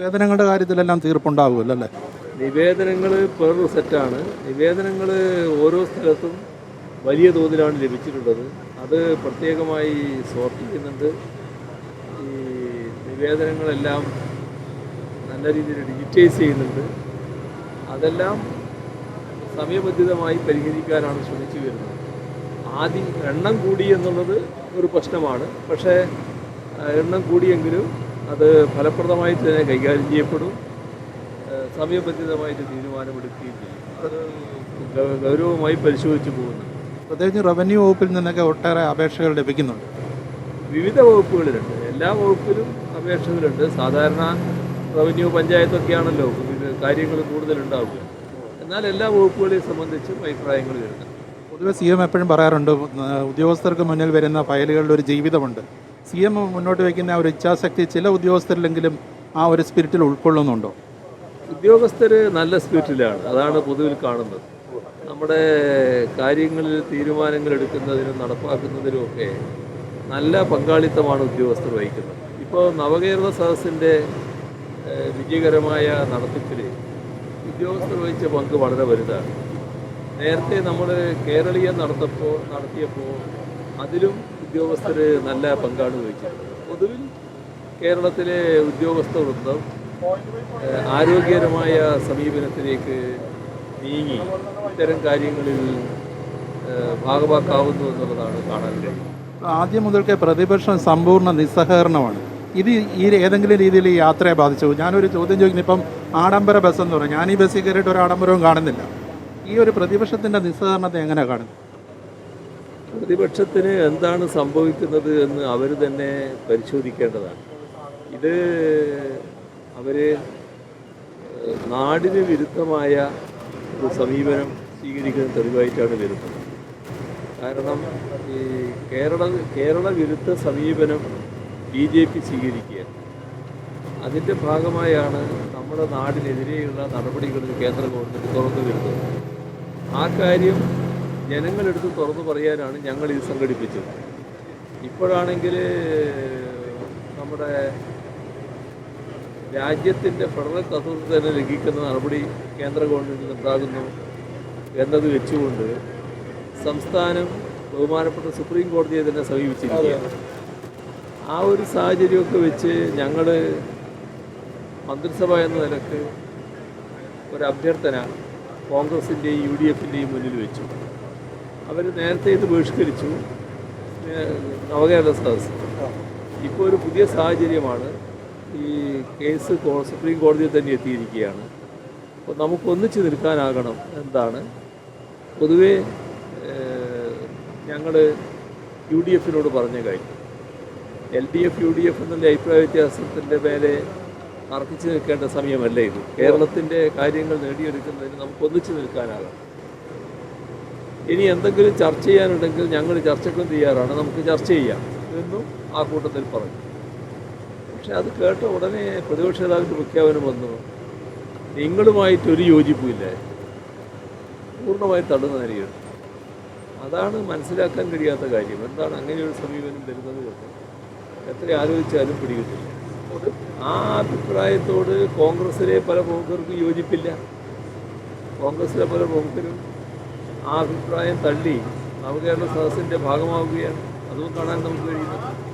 വേതനങ്ങളുടെ കാര്യത്തിലെല്ലാം തീർപ്പുണ്ടാകുമല്ലോ അല്ലേ? നിവേദനങ്ങൾ പെർ സെറ്റാണ്. നിവേദനങ്ങൾ ഓരോ സ്ഥലത്തും വലിയ തോതിലാണ് ലഭിച്ചിട്ടുള്ളത്. അത് പ്രത്യേകമായി സോർട്ട് ചെയ്യുന്നുണ്ട് ഈ നിവേദനങ്ങളെല്ലാം നല്ല രീതിയിൽ ഡിജിറ്റൈസ് ചെയ്യുന്നുണ്ട്. അതെല്ലാം സമയബന്ധിതമായി പരിഹരിക്കാനാണ് ശ്രമിച്ചു വരുന്നത്. ആദ്യം എണ്ണം കൂടി എന്നുള്ളത് ഒരു പ്രശ്നമാണ്. പക്ഷേ എണ്ണം കൂടിയെങ്കിലും അത് ഫലപ്രദമായിട്ട് തന്നെ കൈകാര്യം ചെയ്യപ്പെടും. സമയബന്ധിതമായിട്ട് തീരുമാനമെടുക്കുകയും ചെയ്യും. അത് ഗൗരവമായി പരിശോധിച്ചു പോകുന്നു. പ്രത്യേകിച്ച് റവന്യൂ വകുപ്പിൽ നിന്നൊക്കെ ഒട്ടേറെ അപേക്ഷകൾ ലഭിക്കുന്നുണ്ട്. വിവിധ വകുപ്പുകളിലുണ്ട് എല്ലാ വകുപ്പിലും അപേക്ഷകളുണ്ട്. സാധാരണ റവന്യൂ പഞ്ചായത്തൊക്കെയാണല്ലോ കാര്യങ്ങൾ കൂടുതലുണ്ടാവുക. എന്നാൽ എല്ലാ വകുപ്പുകളെയും സംബന്ധിച്ചും അഭിപ്രായങ്ങൾ വരുന്നു പൊതുവെ സി എം എപ്പോഴും പറയാറുണ്ട് ഉദ്യോഗസ്ഥർക്ക് മുന്നിൽ വരുന്ന ഫയലുകളിൽ ഒരു ജീവിതമുണ്ട്. സി എം മുന്നോട്ട് വയ്ക്കുന്ന ഒരു ഇച്ഛാശക്തി ചില ഉദ്യോഗസ്ഥരിലെങ്കിലും ആ ഒരു സ്പിരിറ്റിൽ ഉൾക്കൊള്ളുന്നുണ്ടോ? ഉദ്യോഗസ്ഥർ നല്ല സ്പിരിറ്റിലാണ് അതാണ് പൊതുവിൽ കാണുന്നത്. നമ്മുടെ കാര്യങ്ങളിൽ തീരുമാനങ്ങൾ എടുക്കുന്നതിനും നടപ്പാക്കുന്നതിനും ഒക്കെ നല്ല പങ്കാളിത്തമാണ് ഉദ്യോഗസ്ഥർ വഹിക്കുന്നത്. ഇപ്പോൾ നവകേരള സദസ്സിന്റെ വിജയകരമായ നടത്തിപ്പിൽ ഉദ്യോഗസ്ഥർ വഹിച്ച പങ്ക് വളരെ വലുതാണ്. നേരത്തെ നമ്മൾ കേരളീയം നടത്തപ്പോൾ നടത്തിയപ്പോൾ അതിലും ഉദ്യോഗസ്ഥർ നല്ല പങ്കാണ് വഹിച്ചിട്ടുള്ളത് പൊതുവിൽ കേരളത്തിലെ ഉദ്യോഗസ്ഥ വൃന്ദം ആരോഗ്യകരമായ സമീപനത്തിലേക്ക് നീങ്ങി ഇത്തരം കാര്യങ്ങളിൽ ഭാഗമാക്കാവുന്നു എന്നുള്ളതാണ് കാണാൻ കഴിയുന്നത്. ആദ്യം മുതൽക്കേ പ്രതിപക്ഷം സമ്പൂർണ നിസ്സഹകരണമാണ്. ഇത് ഈ ഏതെങ്കിലും രീതിയിൽ ഈ യാത്രയെ ബാധിച്ചു. ഞാനൊരു ചോദ്യം ചോദിക്കുന്നു. ഇപ്പം ആഡംബര ബസ് എന്ന് പറയും ഞാൻ ഈ ബസ്സിൽ കയറിയിട്ട് ഒരു ആഡംബരവും കാണുന്നില്ല. ഈ ഒരു പ്രതിപക്ഷത്തിന്റെ നിസ്സഹകരണത്തെ എങ്ങനെ കാണുന്നു പ്രതിപക്ഷത്തിന് എന്താണ് സംഭവിക്കുന്നത് എന്ന് അവർ തന്നെ പരിശോധിക്കേണ്ടതാണ്. ഇത് അവർ നാടിന് വിരുദ്ധമായ ഒരു സമീപനം സ്വീകരിക്കുന്ന തെളിവായിട്ടാണ് വരുന്നത്. കാരണം ഈ കേരള കേരള വിരുദ്ധ സമീപനം ബി ജെ പി സ്വീകരിക്കുക അതിന്റെ ഭാഗമായാണ് നമ്മുടെ നാടിനെതിരെയുള്ള നടപടികൾ കേന്ദ്ര ഗവൺമെന്റ് തുറന്നു വരുന്നത് ആ കാര്യം ജനങ്ങളെടുത്ത് തുറന്നു പറയാനാണ് ഞങ്ങൾ ഇത് സംഘടിപ്പിച്ചത്. ഇപ്പോഴാണെങ്കിൽ നമ്മുടെ രാജ്യത്തിന്റെ ഫെഡറൽ തത്വത്തെ തന്നെ ലംഘിക്കുന്ന നടപടി കേന്ദ്ര ഗവൺമെന്റ് ഉണ്ടാകുന്നു എന്നത് വെച്ചുകൊണ്ട് സംസ്ഥാനം ബഹുമാനപ്പെട്ട സുപ്രീം കോടതിയെ തന്നെ സമീപിച്ചിരിക്കുകയാണ്. ആ ഒരു സാഹചര്യമൊക്കെ വെച്ച് ഞങ്ങൾ മന്ത്രിസഭ എന്ന നിലയ്ക്ക് ഒരു അഭ്യർത്ഥന കോൺഗ്രസിന്റെയും യു ഡി എഫിന്റെയും മുന്നിൽ വെച്ചു. അവർ നേരത്തെ ഇത് ബഹിഷ്കരിച്ചു. നവകേരള സദസ് ഇപ്പോൾ ഒരു പുതിയ സാഹചര്യമാണ് ഈ കേസ് സുപ്രീം കോടതിയിൽ തന്നെ എത്തിയിരിക്കുകയാണ്. അപ്പോൾ നമുക്ക് ഒന്നിച്ച് നിൽക്കാനാകണം എന്താണ്. പൊതുവേ ഞങ്ങൾ യു ഡി എഫിനോട് പറഞ്ഞ കാര്യം. L D F U D F എന്നുള്ള അഭിപ്രായ വ്യത്യാസത്തിന്റെ മേലെ അർഹിച്ചു നിൽക്കേണ്ട സമയമല്ല ഇത്. കേരളത്തിന്റെ കാര്യങ്ങൾ നേടിയെടുക്കുന്നതിന് നമുക്ക് ഒന്നിച്ച് നിൽക്കാനാകാം ഇനി എന്തെങ്കിലും ചർച്ച ചെയ്യാനുണ്ടെങ്കിൽ ഞങ്ങൾ ചർച്ചയ്ക്കും തയ്യാറാണ്. നമുക്ക് ചർച്ച ചെയ്യാം. എന്നും ആ കൂട്ടത്തിൽ പറഞ്ഞു പക്ഷെ അത് കേട്ട ഉടനെ പ്രതിപക്ഷ നേതാവിന്റെ പ്രഖ്യാപനം വന്നു. നിങ്ങളുമായിട്ട് ഒരു യോജിപ്പുമില്ല. പൂർണമായി നിലയാണ് അതാണ് മനസ്സിലാക്കാൻ കഴിയാത്ത കാര്യം. എന്താണ് അങ്ങനെ ഒരു സമീപനം വരുന്നത് എത്ര ആലോചിച്ചാലും പിടികിട്ടില്ല. ആ അഭിപ്രായത്തോട് കോൺഗ്രസിലെ പല പ്രമുഖർക്കും യോജിപ്പില്ല. കോൺഗ്രസിലെ പല പ്രമുഖരും ആ അഭിപ്രായം തള്ളി നവകേരള സദസ്സിന്റെ ഭാഗമാവുകയാണ്. അതും കാണാൻ നമുക്ക് കഴിയുന്നത്